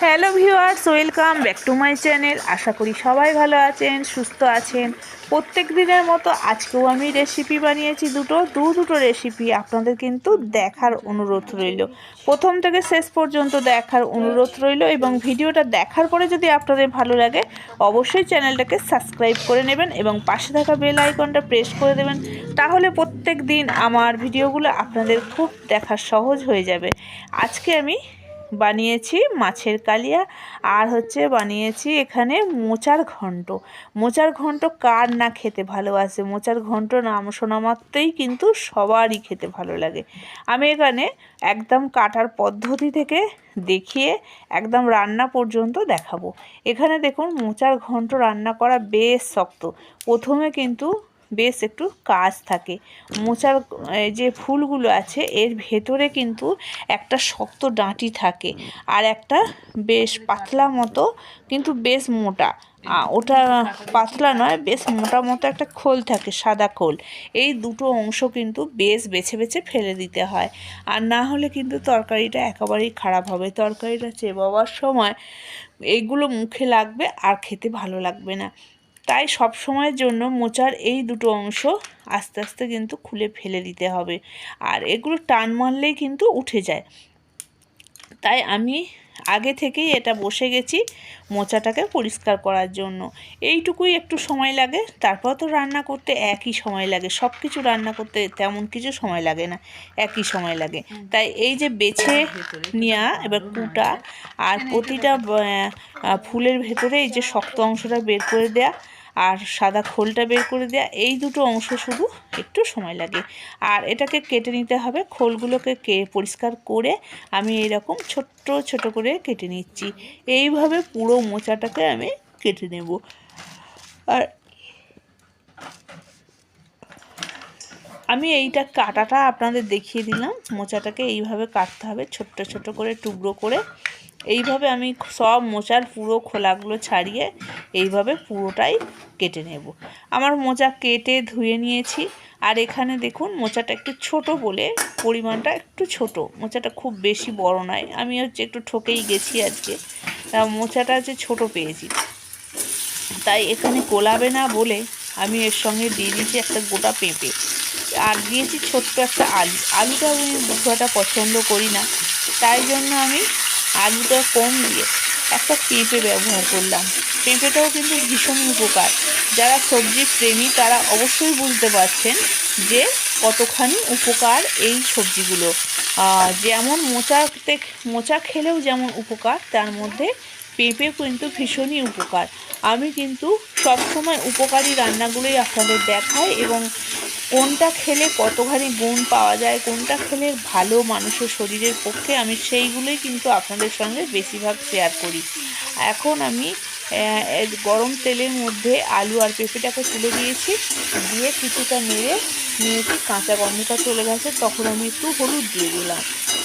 Hello viewers, welcome back to my channel. আশা করি সবাই ভালো আছেন, সুস্থ আছেন। প্রত্যেক দিনের মতো আজকেও আমি রেসিপি বানিয়েছি দুটো, দু দুটো রেসিপি আপনাদের কিন্তু দেখার অনুরোধ রইল। প্রথম থেকে শেষ পর্যন্ত দেখার অনুরোধ রইল এবং ভিডিওটা দেখার পরে যদি আপনাদের ভালো লাগে, অবশ্যই চ্যানেলটাকে সাবস্ক্রাইব করে নেবেন এবং পাশে থাকা বেল আইকনটা প্রেস করে দেবেন, তাহলে প্রত্যেক দিন আমার ভিডিওগুলো আপনাদের খুব দেখা সহজ হয়ে যাবে। আজকে আমি বানিয়েছি মাছের কালিয়া আর হচ্ছে বানিয়েছি এখানে মোচার ঘন্ট। মোচার ঘন্ট কার না খেতে ভালোবাসে? মোচার ঘন্ট নাম শোনা মাত্রই কিন্তু সবারই খেতে ভালো লাগে। আমি এখানে একদম কাটার পদ্ধতি থেকে দেখিয়ে একদম রান্না পর্যন্ত দেখাবো। এখানে দেখুন মোচার ঘন্ট রান্না করা বেশ শক্ত। প্রথমে কিন্তু বেশ একটু কাজ থাকে। মোচার যে ফুলগুলো আছে, এর ভেতরে কিন্তু একটা শক্ত ডাঁটি থাকে আর একটা বেশ পাতলা মতো, কিন্তু বেশ মোটা। ওটা পাতলা নয়, বেশ মোটা মতো একটা খোল থাকে, সাদা খোল। এই দুটো অংশ কিন্তু বেশ বেছে বেছে ফেলে দিতে হয়। আর না হলে কিন্তু তরকারিটা একেবারেই খারাপ হবে। তরকারিটা চেবাবার সময় এইগুলো মুখে লাগবে আর খেতে ভালো লাগবে না। তাই সব সময়ের জন্য মোচার এই দুটো অংশ আস্তে আস্তে কিন্তু খুলে ফেলে দিতে হবে। আর এগুলো টান মারলেই কিন্তু উঠে যায়। তাই আমি আগে থেকেই এটা বসে গেছি মোচাটাকে পরিষ্কার করার জন্য। এইটুকুই একটু সময় লাগে তারপর তো রান্না করতে একই সময় লাগে। সব কিছু রান্না করতে তেমন কিছু সময় লাগে না একই সময় লাগে। তাই এই যে বেছে নেওয়া এবার কুটা আর প্রতিটা ফুলের ভেতরে এই যে শক্ত অংশটা বের করে দেয়া। আর সাদা খোলটা বের করে দেওয়া এই দুটো অংশ শুধু একটু সময় লাগে। আর এটাকে কেটে নিতে হবে, খোলগুলোকে কে পরিষ্কার করে আমি এরকম ছোট্ট ছোট করে কেটে নিচ্ছি। এইভাবে পুরো মোচাটাকে আমি কেটে নেব। আর আমি এইটা কাটাটা আপনাদের দেখিয়ে দিলাম। মোচাটাকে এইভাবে কাটতে হবে, ছোট্ট ছোট করে, টুকরো করে। এইভাবে আমি সব মোচার পুরো খোলাগুলো ছাড়িয়ে এইভাবে পুরোটাই কেটে নেব। আমার মোচা কেটে ধুয়ে নিয়েছি। আর এখানে দেখুন, মোচাটা একটু ছোট বলে পরিমাণটা একটু ছোট। মোচাটা খুব বেশি বড় নয়। আমি হচ্ছে একটু ঠকেই গেছি আজকে। তা মোচাটা হচ্ছে ছোট পেয়েছি। তাই এখানে কোলাবে না বলে আমি এর সঙ্গে দিয়ে দিয়েছি একটা গোটা পেঁপে। আর দিয়েছি ছোট্ট একটা আলু। আলুটা আমি খুব পছন্দ করি না। তাই জন্য আমি আলুটা কম দিয়ে একটা পেঁপে ব্যবহার করলাম। পেঁপেটাও কিন্তু ভীষণ উপকার। যারা সবজি প্রেমী, তারা অবশ্যই বুঝতে পারছেন যে কতখানি উপকার এই সবজিগুলো। যেমন মোচাতে, মোচা খেলেও যেমন উপকার, তার মধ্যে পেঁপে কিন্তু ভীষণই উপকার। আমি কিন্তু সবসময় উপকারী রান্নাগুলোই আপনাদের দেখাই এবং কোনটা খেলে কতখানি গুণ পাওয়া যায়, কোনটা খেলে ভালো মানুষের শরীরের পক্ষে, আমি সেইগুলোই কিন্তু আপনাদের সঙ্গে বেশিরভাগ শেয়ার করি। এখন আমি গরম তেলের মধ্যে আলু আর পেঁপেটাকে তুলে দিয়েছি, দিয়ে কিছুটা নেড়ে নিয়েছি, কাঁচা গন্ধটা চলে গেছে, তখন আমি একটু হলুদ দিয়ে দিলাম।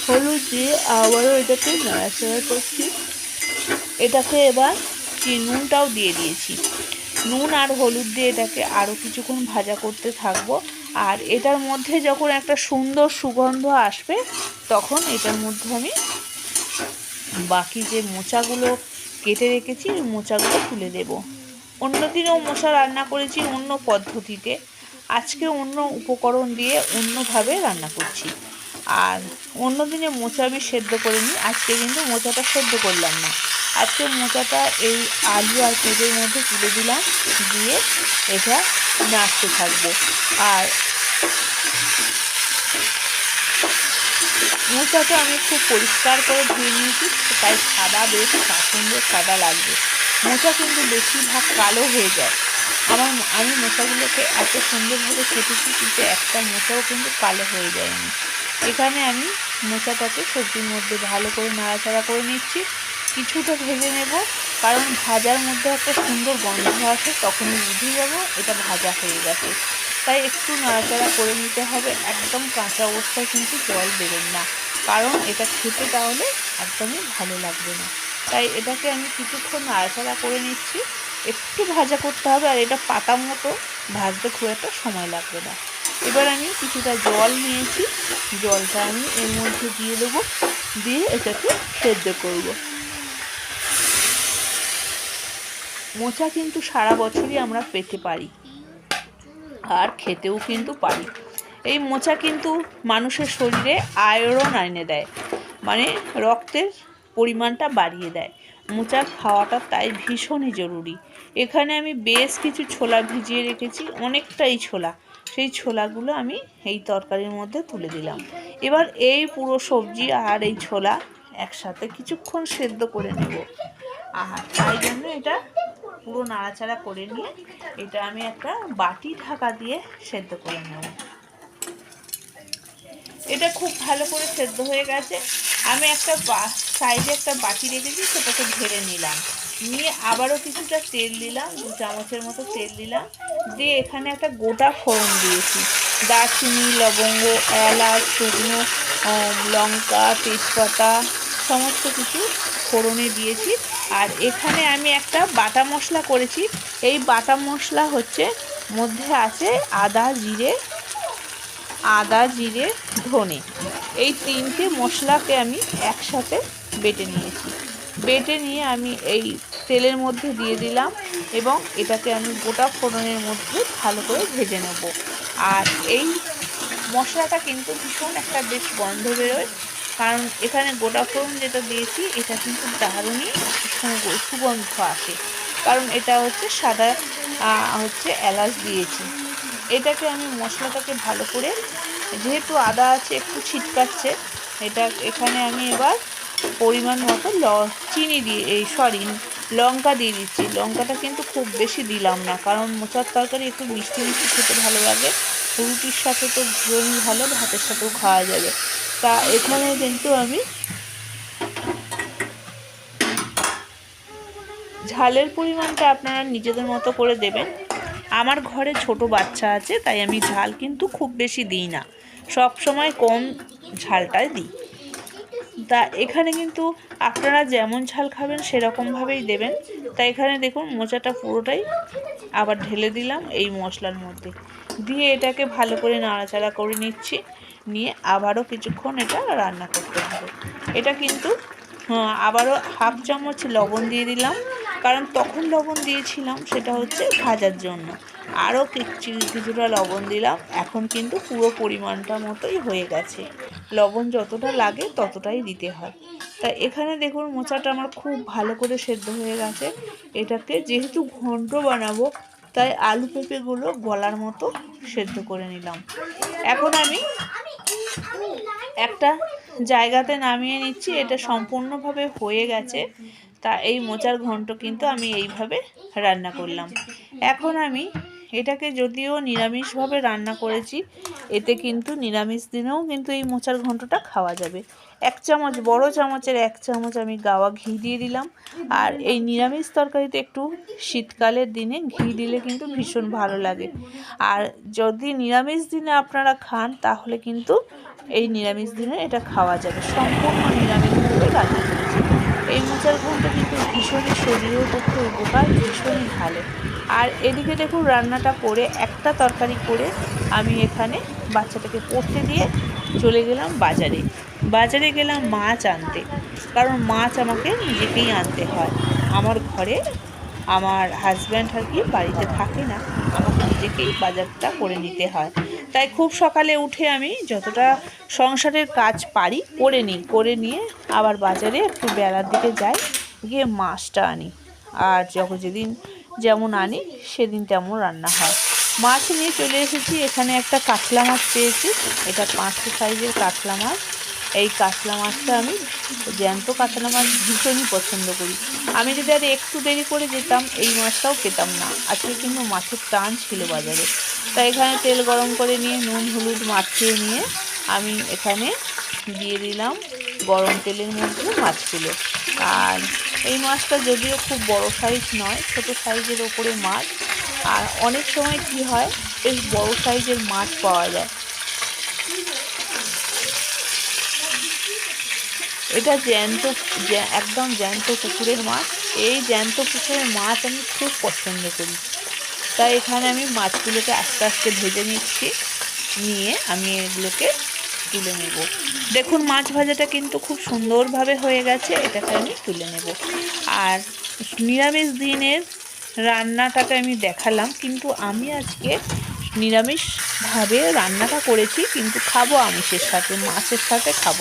হলুদ দিয়ে আবারও এটাকে নাড়াচাড়া করছি। এটাকে এবার নুনটাও দিয়ে দিয়েছি। নুন আর হলুদ দিয়ে এটাকে আরও কিছুক্ষণ ভাজা করতে থাকব। আর এটার মধ্যে যখন একটা সুন্দর সুগন্ধ আসবে, তখন এটার মধ্যে আমি বাকি যে মোচাগুলো কেটে রেখেছি মোচাগুলো তুলে দেব। অন্য দিনেও মোচা রান্না করেছি অন্য পদ্ধতিতে। আজকে অন্য উপকরণ দিয়ে অন্যভাবে রান্না করছি। আর অন্য দিনে মোচা আমি সেদ্ধ করে নিই আজকে কিন্তু মোচাটা সেদ্ধ করলাম না। আজকে মোচাটা এই আলু আর পেঁপের মধ্যে তুলে দিলাম, দিয়ে এটা নাড়তে থাকব। আর মোচাটা আমি খুব পরিষ্কার করে ধুয়ে নিয়েছি, তাই সাদা বেশ সুন্দর সাদা লাগবে। মোচা কিন্তু বেশিরভাগ কালো হয়ে যায়। আমার আমি মোচাগুলোকে এত সুন্দরভাবে কেটেছি, কিন্তু একটা মোচাও কিন্তু কালো হয়ে যায়নি। এখানে আমি মোচাটাকে সবজির মধ্যে ভালো করে নাড়াচাড়া করে নিচ্ছি। কিছুটা ভেজে নেব, কারণ ভাজার মধ্যে একটা সুন্দর গন্ধ আসে, তখনই বুঝে যাব এটা ভাজা হয়ে গেছে। তাই একটু নাড়াচাড়া করে নিতে হবে, একদম কাঁচা অবস্থায় কিন্তু জল দেবেন না, কারণ এটা খেতে তাহলে একদমই ভালো লাগবে না। তাই এটাকে আমি কিছুক্ষণ নাড়াচাড়া করে নিচ্ছি, একটু ভাজা করতে হবে, আর এটা পাতা মতো ভাজতে খুব একটা সময় লাগবে না। এবার আমি কিছুটা জল নিয়েছি, জলটা আমি এর মধ্যে দিয়ে দেবো, দিয়ে এটাকে সেদ্ধ করব। মোচা কিন্তু সারা বছরই আমরা পেতে পারি। আর খেতেও কিন্তু পারি। এই মোচা কিন্তু মানুষের শরীরে আয়রন এনে দেয়। মানে রক্তের পরিমাণটা বাড়িয়ে দেয়। মোচা খাওয়াটা তাই ভীষণই জরুরি। এখানে আমি বেশ কিছু ছোলা ভিজিয়ে রেখেছি, অনেকটাই ছোলা। সেই ছোলাগুলো আমি এই তরকারির মধ্যে তুলে দিলাম। এবার এই পুরো সবজি আর এই ছোলা একসাথে কিছুক্ষণ সেদ্ধ করে নেব। আর তাই জন্য এটা পুরো নাড়াচাড়া করে নিয়ে এটা আমি একটা বাটি ঢাকা দিয়ে সেদ্ধ করে নেব। এটা খুব ভালো করে সেদ্ধ হয়ে গেছে। আমি একটা সাইডে একটা বাটি রেখেছি, সেটাকে ঢেলে নিলাম। নিয়ে আবারও কিছুটা তেল দিলাম, দু চামচের মতো তেল দিলাম। দিয়ে এখানে একটা গোটা ফোড়ন দিয়েছি। দারচিনি, লবঙ্গ, এলাচ, শুকনো লঙ্কা, তেজপাতা সমস্ত কিছু ফোড়নে দিয়েছি। আর এখানে আমি একটা বাটা মশলা করেছি। এই বাটা মশলা হচ্ছে, মধ্যে আছে আদা জিরে আদা জিরে, ধনে। এই তিনটে মশলাকে আমি একসাথে বেটে নিয়েছি। বেটে নিয়ে আমি এই তেলের মধ্যে দিয়ে দিলাম এবং এটাকে আমি গোটা ফোড়নের মধ্যে ভালো করে ভেজে নেব। আর এই মশলাটা কিন্তু ভীষণ একটা বেশ গন্ধ বেরোয়। কারণ এখানে গোটা যেটা দিয়েছি, এটা কিন্তু দারুণই সুগন্ধ আসে। কারণ এটা হচ্ছে সাদা হচ্ছে এলাচ দিয়েছি। এটাকে আমি মশলাটাকে ভালো করে, যেহেতু আদা আছে, একটু ছিটকাচ্ছে, এটা এখানে আমি এবার পরিমাণ মতো ল, চিনি দিয়ে, এই, সরি, লঙ্কা দিয়ে দিচ্ছি। লঙ্কাটা কিন্তু খুব বেশি দিলাম না, কারণ মোচার তরকারি একটু মিষ্টি মিষ্টি খেতে ভালো লাগে। রুটির সাথে তো ভীষণই ভালো, ভাতের সাথেও খাওয়া যাবে। তা এখানে কিন্তু আমি ঝালের পরিমাণটা আপনারা নিজেদের মতো করে দেবেন। আমার ঘরে ছোট বাচ্চা আছে, তাই আমি ঝাল কিন্তু খুব বেশি দিই না। সব সময় কম ঝালটাই দিই। তা এখানে কিন্তু আপনারা যেমন ঝাল খাবেন সেরকমভাবেই দেবেন। তা এখানে দেখুন মোচাটা পুরোটাই আবার ঢেলে দিলাম এই মশলার মধ্যে। দিয়ে এটাকে ভালো করে নাড়াচাড়া করে নিচ্ছি। নিয়ে আবারও কিছুক্ষণ এটা রান্না করতে হবে। এটা কিন্তু আবারও হাফ চামচ লবণ দিয়ে দিলাম। কারণ তখন লবণ দিয়েছিলাম, সেটা হচ্ছে ভাজার জন্য। আরও কিছু কিছুটা লবণ দিলাম। এখন কিন্তু পুরো পরিমাণটা মতোই হয়ে গেছে। লবণ যতটা লাগে ততটাই দিতে হয়। তা এখানে দেখুন, মোচাটা আমার খুব ভালো করে সেদ্ধ হয়ে গেছে। এটাকে যেহেতু ঘন্ট বানাবো তাই আলু পেঁপেগুলো গলার মতো সেদ্ধ করে নিলাম। এখন আমি একটা জায়গাতে নামিয়ে নিচ্ছি, এটা সম্পূর্ণভাবে হয়ে গেছে। তা এই মোচার ঘন্ট কিন্তু আমি এইভাবে রান্না করলাম। এখন আমি এটাকে যদিও নিরামিষভাবে রান্না করেছি, এতে কিন্তু নিরামিষ দিনেও কিন্তু এই মোচার ঘন্টটা খাওয়া যাবে। এক চামচ, বড় চামচের এক চামচ আমি গাওয়া ঘি দিয়ে দিলাম। আর এই নিরামিষ তরকারিতে একটু শীতকালের দিনে ঘি দিলে কিন্তু ভীষণ ভালো লাগে। আর যদি নিরামিষ দিনে আপনারা খান, তাহলে কিন্তু এই নিরামিষ দিনে এটা খাওয়া যাবে। সম্পূর্ণ নিরামিষভাবে রান্না এই মোচার ঘন্ট কিন্তু ভীষণই শরীরের পক্ষে উপকার, ভীষণই ভালো। আর এদিকে দেখুন, রান্নাটা করে একটা তরকারি করে আমি এখানে বাচ্চাটাকে পড়তে দিয়ে চলে গেলাম বাজারে। বাজারে গেলাম মাছ আনতে। কারণ মাছ আমাকে নিজেকেই আনতে হয়। আমার ঘরে আমার হাজব্যান্ড আর কি বাড়িতে থাকে না, আমাকে নিজেকেই বাজারটা করে নিতে হয়। তাই খুব সকালে উঠে আমি যতটা সংসারের কাজ পারি করে নিই, করে নিয়ে আবার বাজারে একটু বেলার দিকে যাই, গিয়ে মাছটা আনি। আর যখন যেদিন যেমন আনি, সেদিন তেমন রান্না হয়। মাছ নিয়ে চলে এসেছি। এখানে একটা কাতলা মাছ পেয়েছি। এটা পাঁচশো সাইজের কাতলা মাছ। এই কাতলা মাছটা আমি জ্যান্ত কাতলা মাছ ভীষণই পছন্দ করি। আমি যদি আর একটু দেরি করে যেতাম, এই মাছটাও পেতাম না। আজকে কিন্তু মাছের টান ছিল বাজারে। তাই এখানে তেল গরম করে নিয়ে, নুন, হলুদ মাখিয়ে নিয়ে আমি এখানে দিয়ে দিলাম গরম তেলের মধ্যে মাছগুলো। আর এই মাছটা যদিও খুব বড় সাইজ নয়, ছোট সাইজের ওপরে মাছ আর অনেক সময় কি হয় বেশ বড় সাইজের মাছ পাওয়া যায়। এটা জ্যান্ত, জ্যা- একদম জ্যান্ত পুকুরের মাছ। এই জ্যান্ত পুকুরের মাছ আমি খুব পছন্দ করি। তাই এখানে আমি মাছগুলোকে আস্তে আস্তে ভেজে নিচ্ছি। নিয়ে আমি এগুলোকে তুলে নেব। দেখুন, মাছ ভাজাটা কিন্তু খুব সুন্দরভাবে হয়ে গেছে। এটাকে আমি তুলে নেব। আর নিরামিষ দিনের রান্নাটাকে আমি দেখালাম, কিন্তু আমি আজকে নিরামিষভাবে রান্নাটা করেছি, কিন্তু খাব আমিষের সাথে, মাছের সাথে খাব।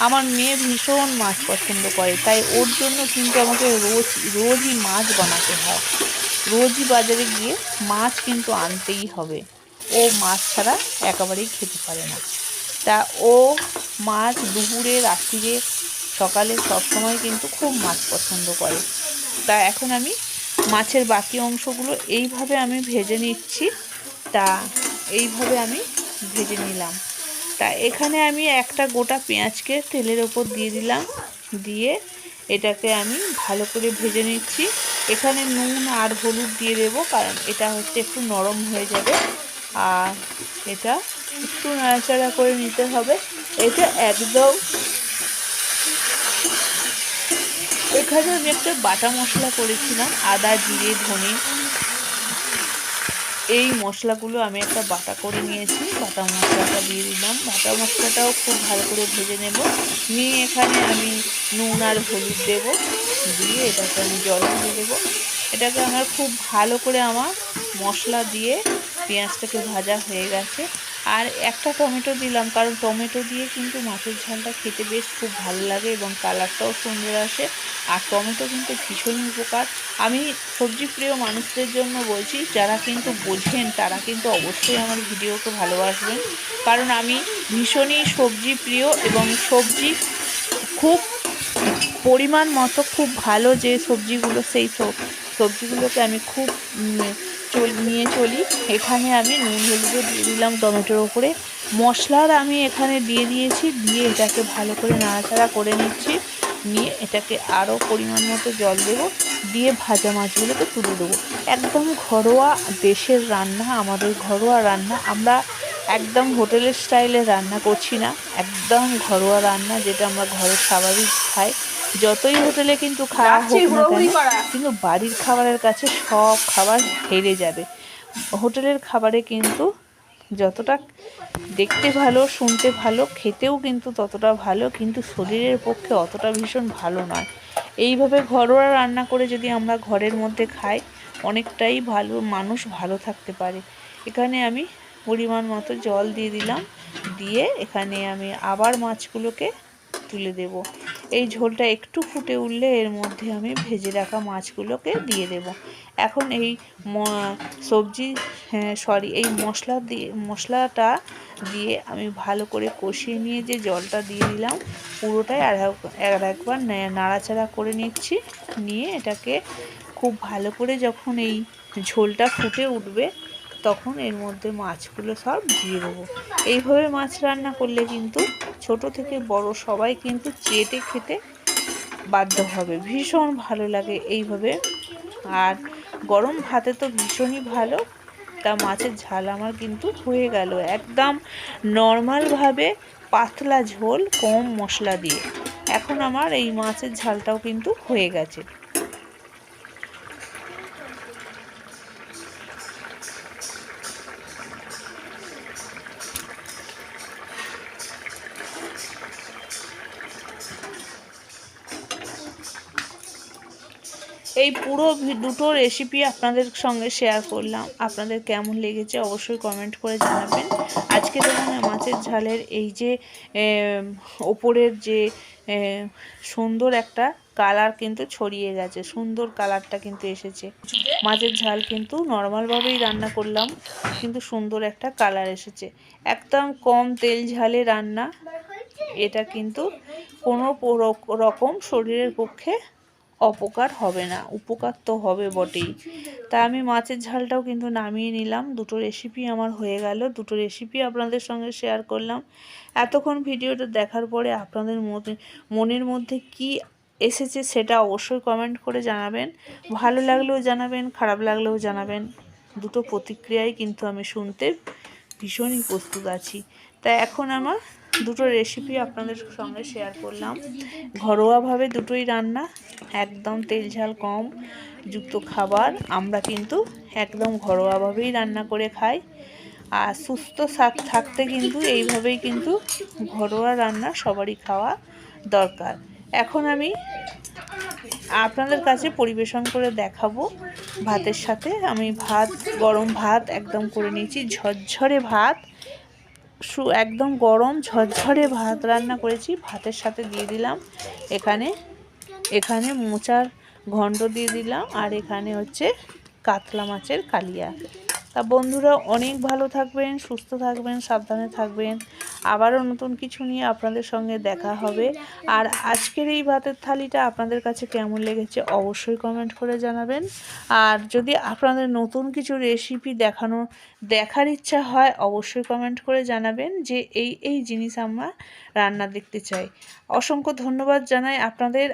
আমার মেয়ে ভীষণ মাছ পছন্দ করে, তাই ওর জন্য কিন্তু আমাকে রোজ, রোজই মাছ বানাতে হয়। রোজই বাজারে গিয়ে মাছ কিন্তু আনতেই হবে। ও মাছ ছাড়া একেবারেই খেতে পারে না। তা ও মাছ দুপুরে, রাত্রিরে, সকালে সবসময় কিন্তু খুব মাছ পছন্দ করে। তা এখন আমি মাছের বাকি অংশগুলো এইভাবে আমি ভেজে নিচ্ছি। তা এইভাবে আমি ভেজে নিলাম। তা এখানে আমি একটা গোটা পেঁয়াজকে তেলের ওপর দিয়ে দিলাম। দিয়ে এটাকে আমি ভালো করে ভেজে নিচ্ছি। এখানে নুন আর হলুদ দিয়ে দেব, কারণ এটা হচ্ছে একটু নরম হয়ে যাবে। আর এটা একটু নাড়াচাড়া করে নিতে হবে। এটা একদম এখানে আমি একটা বাটা মশলা করেছিলাম, আদা, জিরে, ধনে। এই মশলাগুলো আমি একটা বাটা করে নিয়েছি, বাটা মশলাটা দিয়ে দিলাম। বাটা মশলাটাও খুব ভালো করে ভেজে নেব। নিয়ে এখানে আমি নুন আর হলুদ দেব। দিয়ে এটাকে আমি জল দিয়ে দেবো। এটাকে আমার খুব ভালো করে আমার মশলা দিয়ে পেঁয়াজটাকে ভাজা হয়ে গেছে। আর একটা টমেটো দিলাম, কারণ টমেটো দিয়ে কিন্তু মাছের ঝালটা খেতে বেশ খুব ভালো লাগে এবং কালারটাও সুন্দর আসে। আর টমেটো কিন্তু ভীষণই উপকার। আমি সবজি প্রিয় মানুষদের জন্য বলছি, যারা কিন্তু বোঝেন তারা কিন্তু অবশ্যই আমার ভিডিওকে ভালোবাসবেন। কারণ আমি ভীষণই সবজি প্রিয় এবং সবজি খুব পরিমাণ মতো খুব ভালো যে সবজিগুলো সেই সব সবজিগুলোকে আমি খুব চল, নিয়ে চলি। এখানে আমি নুন, হলুদও দিয়ে দিলাম টমেটোর ওপরে। মশলার আমি এখানে দিয়ে দিয়েছি, দিয়ে এটাকে ভালো করে নাড়াচাড়া করে নিচ্ছি। নিয়ে এটাকে আরও পরিমাণ মতো জল দেবো। দিয়ে ভাজা মাছগুলোকে তুলে দেবো। একদম ঘরোয়া দেশের রান্না, আমাদের ঘরোয়া রান্না। আমরা একদম হোটেলের স্টাইলে রান্না করছি না। একদম ঘরোয়া রান্না, যেটা আমরা ঘরের স্বাভাবিক খাই। যতই হোটেলে কিন্তু খাওয়া হোক না কেন কিন্তু বাড়ির খাবারের কাছে সব খাবার হেরে যাবে। হোটেলের খাবারে কিন্তু যতটা দেখতে ভালো শুনতে ভালো খেতেও কিন্তু ততটা ভালো কিন্তু শরীরের পক্ষে অতটা ভীষণ ভালো নয়। এইভাবে ঘরোয়া রান্না করে যদি আমরা ঘরের মধ্যে খাই অনেকটাই ভালো মানুষ ভালো থাকতে পারে। এখানে আমি পরিমাণ মতো জল দিয়ে দিলাম। দিয়ে এখানে আমি আবার মাছগুলোকে তুলে দেব। এই ঝোলটা একটু ফুটে উঠলে এর মধ্যে আমি ভেজে রাখা মাছগুলোকে দিয়ে দেব। এখন এই সবজি হ্যাঁ সরি এই মশলা দিয়ে, মশলাটা দিয়ে আমি ভালো করে কষিয়ে নিয়ে যে জলটা দিয়ে দিলাম, পুরোটাই আর একবার নাড়াচাড়া করে নিচ্ছি। নিয়ে এটাকে খুব ভালো করে যখন এই ঝোলটা ফুটে উঠবে তখন এর মধ্যে মাছগুলো সব দিয়ে দেবো। এইভাবে মাছ রান্না করলে কিন্তু ছোট থেকে বড় সবাই কিন্তু চেটে খেতে বাধ্য হবে। ভীষণ ভালো লাগে এইভাবে। আর গরম ভাতে তো ভীষণই ভালো। তা মাছের ঝাল আমার কিন্তু হয়ে গেল। একদম নর্মালভাবে পাতলা ঝোল কম মশলা দিয়ে। এখন আমার এই মাছের ঝালটাও কিন্তু হয়ে গেছে। এই পুরো দুটো রেসিপি আপনাদের সঙ্গে শেয়ার করলাম। আপনাদের কেমন লেগেছে অবশ্যই কমেন্ট করে জানাবেন। আজকে দেখুন মাছের ঝালের এই যে ওপরের যে সুন্দর একটা কালার কিন্তু ছড়িয়ে গেছে। সুন্দর কালারটা কিন্তু এসেছে। মাছের ঝাল কিন্তু নর্মালভাবেই রান্না করলাম, কিন্তু সুন্দর একটা কালার এসেছে। একদম কম তেল ঝালে রান্না। এটা কিন্তু কোনো রকম শরীরের পক্ষে অপকার হবে না, উপকার তো হবে বটেই। তা আমি মাছের ঝালটাও কিন্তু নামিয়ে নিলাম। দুটো রেসিপি আমার হয়ে গেল। দুটো রেসিপি আপনাদের সঙ্গে শেয়ার করলাম। এতক্ষণ ভিডিওটা দেখার পরে আপনাদের মনের মধ্যে কি এসেছে সেটা অবশ্যই কমেন্ট করে জানাবেন। ভালো লাগলেও জানাবেন, খারাপ লাগলেও জানাবেন। দুটো প্রতিক্রিয়াই কিন্তু আমি শুনতে ভীষণই প্রস্তুত আছি। তা এখন আমার দুটো রেসিপি আপনাদের সঙ্গে শেয়ার করলাম। ঘরোয়াভাবে দুটোই রান্না, একদম তেল ঝাল কম যুক্ত খাবার। আমরা কিন্তু একদম ঘরোয়াভাবেই রান্না করে খাই। আর সুস্থ থাকতে কিন্তু এইভাবেই কিন্তু ঘরোয়া রান্না সবারই খাওয়া দরকার। এখন আমি আপনাদের কাছে পরিবেশন করে দেখাবো ভাতের সাথে। আমি ভাত, গরম ভাত একদম করে নিয়েছি, ঝরঝরে ভাত। একদম গরম, ঝরঝরে ভাত রান্না করেছি। ভাতের সাথে দিয়ে দিলাম এখানে এখানে মোচার ঘন্ট দিয়ে দিলাম। আর এখানে হচ্ছে কাতলা মাছের কালিয়া। তা বন্ধুরা অনেক ভালো থাকবেন, সুস্থ থাকবেন, সাবধানে থাকবেন। আবারও নতুন কিছু নিয়ে আপনাদের সঙ্গে দেখা হবে। আর আজকের এই ভাতের থালিটা আপনাদের কাছে কেমন লেগেছে অবশ্যই কমেন্ট করে জানাবেন। আর যদি আপনাদের নতুন কিছু রেসিপি দেখানো, দেখার ইচ্ছা হয়, অবশ্যই কমেন্ট করে জানাবেন যে এই এই জিনিস আমরা রান্না দেখতে চাই। অসংখ্য ধন্যবাদ জানাই আপনাদের।